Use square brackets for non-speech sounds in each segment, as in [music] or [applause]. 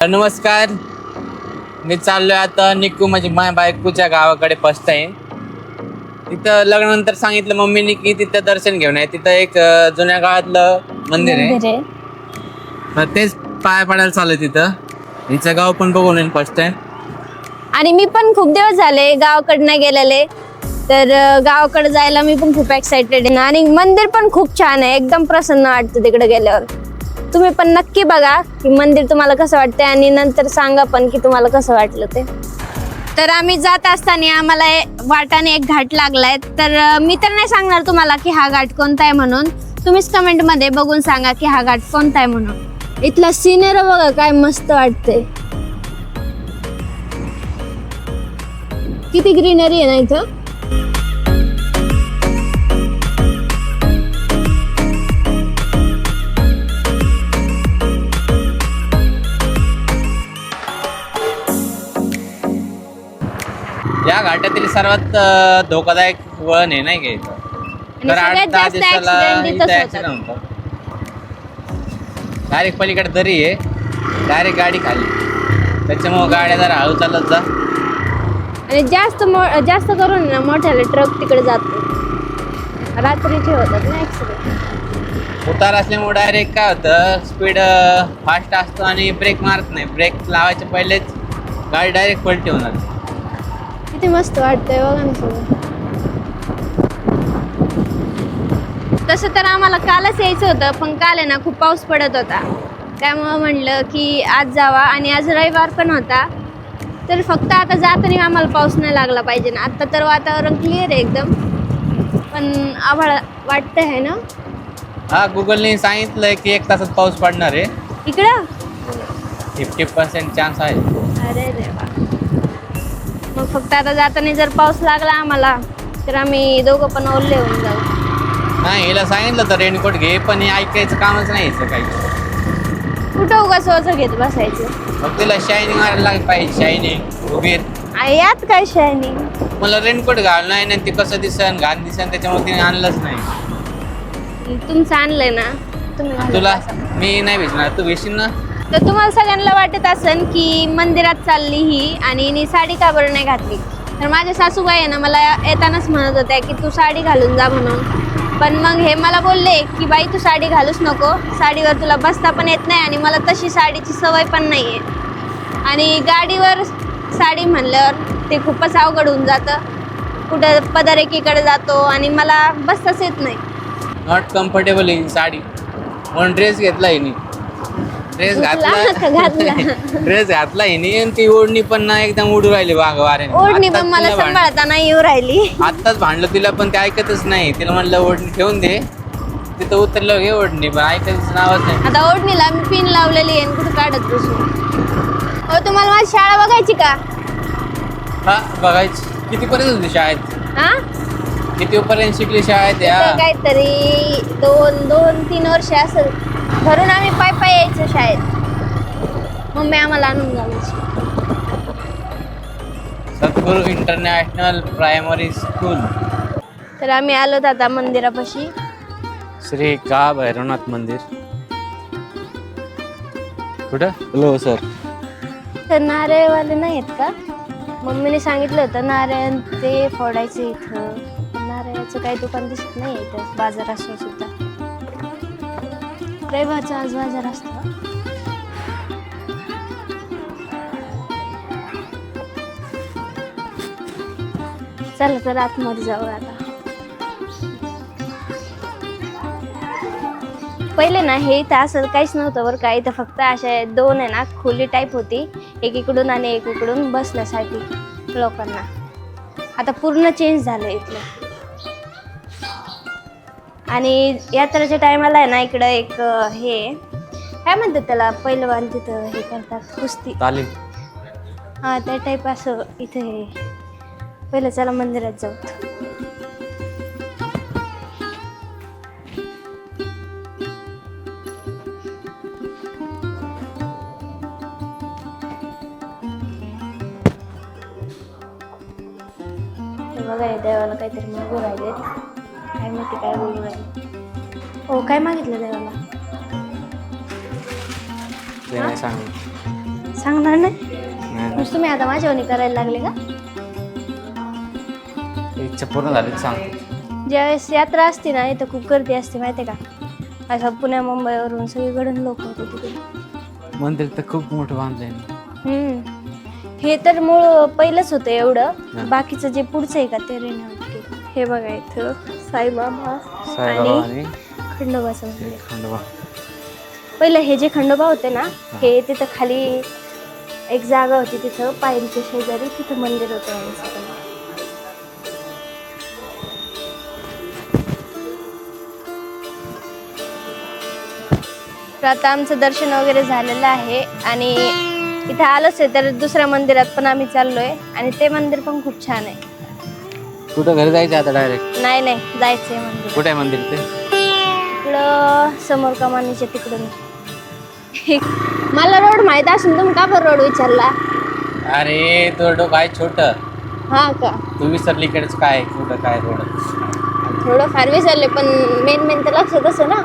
नमस्कार. मी चाललोय आता निकू म्हणजे माझ्या बायकोच्या गावाकडे फर्स्ट टाइम तिथं लग्नानंतर सांगितलं मम्मीने की तिथं दर्शन घेऊन आहे तिथं एक अं, जुन्या काळातलं मंदिर आहे. मंदिर आहे. तेच पाया पडायला चालू आहे तिथं. हिचं गाव पण बघून येईल फर्स्ट टाइम आणि मी पण खूप दिवस झाले गावाकडे नाही गेलेले. तर अं, गावाकडे जायला मी पण खूप एक्साइटेड आहे. आणि मंदिर पण खूप छान आहे. एकदम प्रसन्न वाटतं तिकडे गेल्यावर. तुम्ही पण नक्की बघा की मंदिर तुम्हाला कसं वाटतंय आणि नंतर सांगा पण की तुम्हाला कसं वाटलं ते. तर आम्ही जात असताना आम्हाला हे वाटाने एक घाट लागलाय. तर अं, मी तर नाही सांगणार तुम्हाला की हा घाट कोणता आहे म्हणून. तुम्हीच कमेंटमध्ये बघून सांगा की हा घाट कोणता आहे म्हणून. इथला सिनेर बघा काय मस्त वाटते किती ग्रीनरी आहे ना इथं? या घाटातील सर्वात अं, धोकादायक वळण आहे नाही का इथं? तर सगळ्यात आठ दहा जास्त दिवसाला accident इथं इथंच ऍक्सिडेंट होतात. डायरेक्ट पलीकडे दरी आहे. डायरेक्ट गाडी खाली. त्याच्यामुळं गाड्या जरा हळू चालत जा. आणि जास्त मो- जास्त करून ना मोठ्याले ट्रक तिकडे जातो रात्रीचे होतात ना ऍक्सिडेंट उतार असल्यामुळे डायरेक्ट काय होतं स्पीड फास्ट असतो आणि ब्रेक मारत नाही. ब्रेक लावायच्या पहिलेच गाडी डायरेक्ट पलटी होणार. किती मस्त वाटतंय बघा ना सगळं. तसं तर आम्हाला कालच यायचं होतं पण काल आहे ना खूप पाऊस पडत होता. त्यामुळं म्हणलं की आज जावा आणि आज रविवार पण होता. तर फक्त आता जाताना आम्हाला पाऊस नाही लागला पाहिजे ना. आता तर वातावरण क्लिअर आहे एकदम. पण आभाळ वाटतंय आहे ना? हा गुगलने सांगितलंय की एक तासात पाऊस पडणार आहे. इकडं? फिफ्टी पर्सेंट चान्स आहे. अरे देवा. मग फक्त आता जाताना जर पाऊस लागला आम्हाला तर आम्ही दोघं पण ओल्ले होऊन जाऊ. नाही हिला सांगितलं तर रेनकोट घे पण हे ऐकायचं कामच नाही हिचं काही. कुठं उगा सोचं घेत बसायचं? मग तिला शायनिंग मारायला लागली पाहिजे शायनिंग उबीर आ, यात काय शायनिंग मला रेनकोट घाल नाही ना ते कसं दिसन घाण दिसन त्याच्यामुळे तिने आणलंच नाही. तुमचं आणलंय ना? तुम्ही तुला? बसा. मी नाही भेटणार. तू भेटशील ना? तर तुम्हाला सगळ्यांना वाटत असेल की मंदिरात चालली ही आणि हिने साडी का बरं नाही घातली? तर माझ्या सासूबाई आहे ना मला येतानाच म्हणत होत्या की तू साडी घालून जा म्हणून. पण मग हे मला बोलले की बाई तू साडी घालूच नको. साडीवर तुला बसता पण येत नाही आणि मला तशी साडीची सवय पण नाही आहे आणि गाडीवर साडी म्हणल्यावर ते खूपच अवघड होऊन जातं. कुठं पदरेकीकडे जातो आणि मला बसताच येत नाही. नॉट कम्फर्टेबल आहे साडी. म्हणून ड्रेस घेतला मी ड्रेस [laughs] घातला? ड्रेस [laughs] घातला. हिने आणि ती ओढणी पण ना एकदम उडू राहिली वाघ वाऱ्याने ओढणी आत्ताच पण मला तिला भांड- सांभाळताना येऊ राहिली. आत्ताच भांडलं तिला पण ते ऐकतच नाही. तिला म्हणलं ओढणी ठेवून दे. तिथं उतरलं घे ओढणी. पण ऐकायचं नावच नाही. आता ओढणीला मी पिन लावलेली आहे आणि कुठं काढत बसू? हो तुम्हाला माझी शाळा बघायची का? हा बघायची. कितीपर्यंत होती शाळेत? हा? कितीपर्यंत शिकली शाळेत या? काहीतरी दोन दोन तीन वर्ष असेल. घरून आम्ही पाय पाय यायचो शाळेत. मम्मी आम्हाला आणून घालायची. सद्गुरू इंटरनॅशनल प्रायमरी स्कूल. तर आम्ही आलो आता मंदिरापाशी. श्री गा भैरवनाथ मंदिर. कुठं? हॅलो सर तर नारळवाले नाही आहेत का? मम्मीने सांगितलं होतं नारळ ते फोडायचं इथं. नारळाचं काही दुकान दिसत नाही इथं बाजार असो सुद्धा. रविवारचा आज बाजार असतो. चला तर आतमध्ये जाऊ आता. पहिले ना हे इथं असं काहीच नव्हतं बरं का. इथं फक्त अशा दोन आहे ना खोली टाईप होती. एक इकडून आणि एक इकडून बसण्यासाठी लोकांना. आता पूर्ण चेंज झालं इथलं. आणि यात्रेच्या टायमाला आहे ना इकडं एक हे. काय म्हणतात त्याला पहिलवान तिथं हे करतात कुस्ती. तालीम. हा त्या टाईप असं इथे हे पहिलं चला मंदिरात जाऊ. बघा देवाला काहीतरी मागू राहिले काय माहिती काय बोलू राहिले हो काय मागितलं देवाला? सांग. सांगणार नाही. नुसतं तुम्ही आता माझ्यावणी करायला लागले का? इच्छा पूर्ण झाली तर सांगतो ज्यावेळेस यात्रा असते ना इथं खूप गर्दी असते माहिती आहे का? असं पुण्या मुंबईवरून सगळीकडून लोक होते तिकडे मंदिर तर खूप मोठं बांधलंय. हम्म. हे तर मूळ पहिलंच होतं. एवढं. बाकीचं जे पुढचं आहे का ते केलं. हे बघा इथं. साईबाबा साईबाबा आणि आणि खंडोबाचं मंदिर खंडोबा. पहिलं हे जे खंडोबा होते ना हे. तिथं खाली एक जागा होती तिथं पायरीच्या शेजारी तिथं मंदिर होतं यांचं. तर आता आमचं दर्शन वगैरे झालेलं आहे आणि इथे आलोच आहे तर दुसऱ्या मंदिरात पण आम्ही चाललोय आणि ते मंदिर पण खूप छान आहे. कुठं घरी जायचं आता डायरेक्ट नाही नाही जायचंय मंदिर. कुठे आहे मंदिर ते? इकडं समोर कमानीच्या तिकडून मला रोड माहीत असून तुम्ही का बरं रोड विचारला? अरे तो डोकं आहे छोट. हा का? तू विसरली इकडेच काय कुठं काय रोड थोडं फार विसरले पण मेन मेन तर लक्षात असं ना.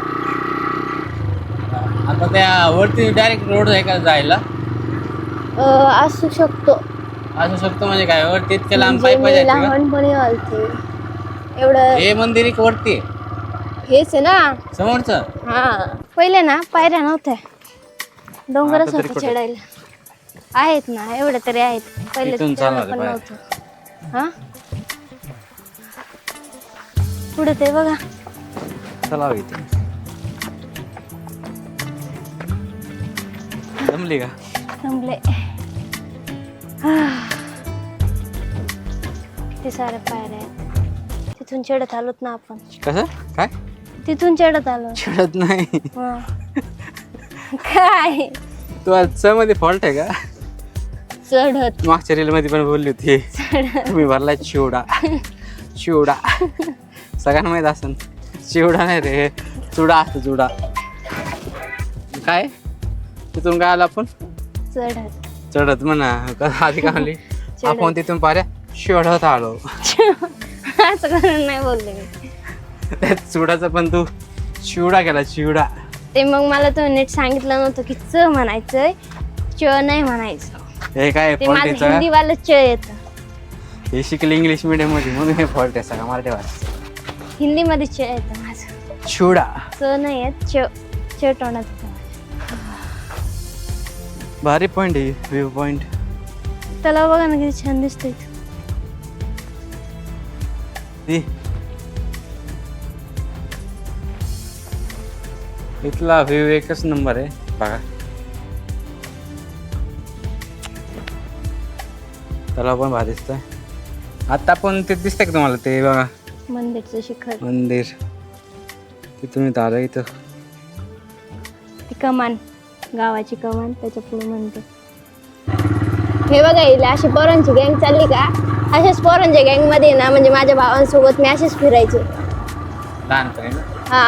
आता त्या वरती डायरेक्ट रोड आहे का जायला? अं, असू शकतो. असू शकतो म्हणजे काय? वरती इतक्या लांब म्हणजे पायी मी पाहिजे का? लहानपणी आलते. एवढं हे मंदिर एक वरती आहे. हेच आहे ना? समोरचं? हा. पहिले ना पायऱ्या नव्हत्या. डोंगरच आता तरी होतं कुठे? चढायला. आहेत ना एवढे तरी आहेत. पहिले इथून तेव्हा चालणार पण बाहेर. नव्हतं. हा? पुढे ते बघा. चला इथे जमली का? थांबले [sighs] किती सारे पायऱ्या आहेत. तिथून चढत आलोत ना आपण. कसं? काय? तिथून चढत आलो. चढत नाही. हं. काय? तू आज च मध्ये फॉल्ट आहे का? चढत. मागच्या रील मध्ये पण बोलली होती. तुम्ही भरलाय चिवडा. चिवडा. सगळ्यांना माहीत असन चिवडा नाही रे. चुडा असतो चुडा काय? तिथून काय आला आपण? चढत. चढत म्हणा. का- आधी काय म्हणली? आपण तिथून पाऱ्या शोधत आलो. [laughs] असं करून नाही बोलले मी. त्या चुडाचा पण तू चिवडा केला चिवडा. ते मग मला तुम्ही नीट सांगितलं नव्हतं की च म्हणायचंय च नाही म्हणायचं. हे काय ते च येतं. हे शिकले इंग्लिश मीडियममध्ये म्हणून हे फॉल्ट आहे सगळं मराठी भाषा हिंदीमध्ये च येतं माझं. चिवडा. च नाही येत च च येतं. भारी पॉइंट आहे व्ह्यू पॉइंट त्याला बघा ना किती छान दिसतंय. इथं. इथला व्ह्यू एकच नंबर आहे बघा. त्याला पण भारी दिसतंय. आता पण ते दिसतंय का तुम्हाला ते बघा? मंदिरचं शिखर. मंदिर. तिथून इथं आलं इथं. ती कमान. गावाची कमान त्याच्या पुढे मंदिर हे बघा इला अशी पोरांची गँग चालली का? अशाच पोरांच्या गँगमध्ये ना म्हणजे माझ्या भावांसोबत मी अशीच फिरायचे. लहानपणी ना? हा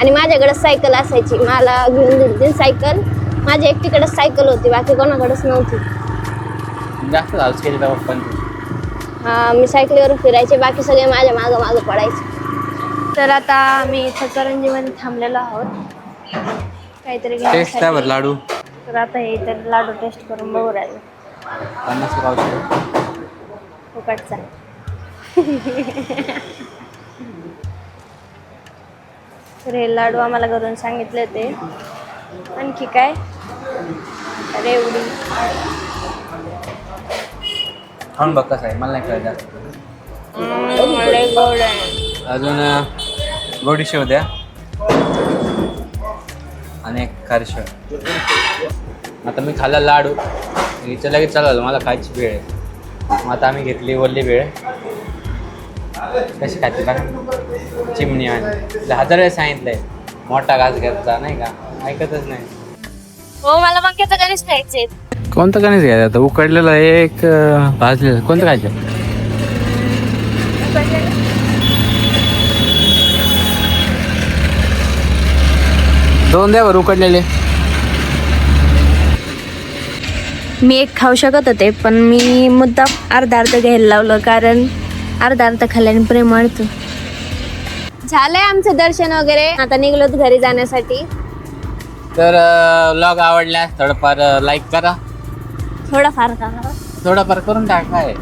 आणि माझ्याकडे सायकल असायची. मला घेऊन दिली ती सायकल माझ्या एकटीकडे सायकल होती बाकी कोणाकडेच नव्हती. जास्त केली हा मी सायकलीवर फिरायचे बाकी सगळे माझ्या मागं मागं पडायचे. तर आता आम्ही इथं करंजीमध्ये थांबलेलो आहोत. काहीतरी टेस्ट आहे घेण्यासाठी. बरं लाडू? तर आता हे तर लाडू टेस्ट करून बघू राहिले. पन्नास रुपये फुकटचा. तर हे लाडू आम्हाला घरून सांगितले होते. आणखी काय? रेवडी. खाऊन बघ कसं आहे मला नाही कळलं. अजून अं, गोडी शेव द्या. आणि एक खारी शेव आता मी खाल्ला लाडू. हिचं लगेच चालू मला खायची वेळ आहे. मग आता आम्ही घेतली वल्ली वेळ. कशी खायची का चिमणी आणि. हजार वेळेस सांगितलंय. मोठा घास घ्यायचा नाही का? ऐकतच नाही. हो मला मक्याचं गणेश खायचे कोणतं गणेश घ्यायचं? आता उकडलेलं एक भाजलेलं. कोणतं खायचं? दोन द्या बरं उकडलेले मी एक खाऊ शकत होते पण मी मुद्दाम अर्धा अर्ध घ्यायला लावलं कारण अर्धा अर्ध खाल्ल्याने प्रेम वाढतं. झालंय आमचं दर्शन वगैरे. आता निघलोत घरी जाण्यासाठी. तर व्लॉग आवडल्यास थोडंफार लाईक करा. थोडाफार का? थोडाफार करून टाकाय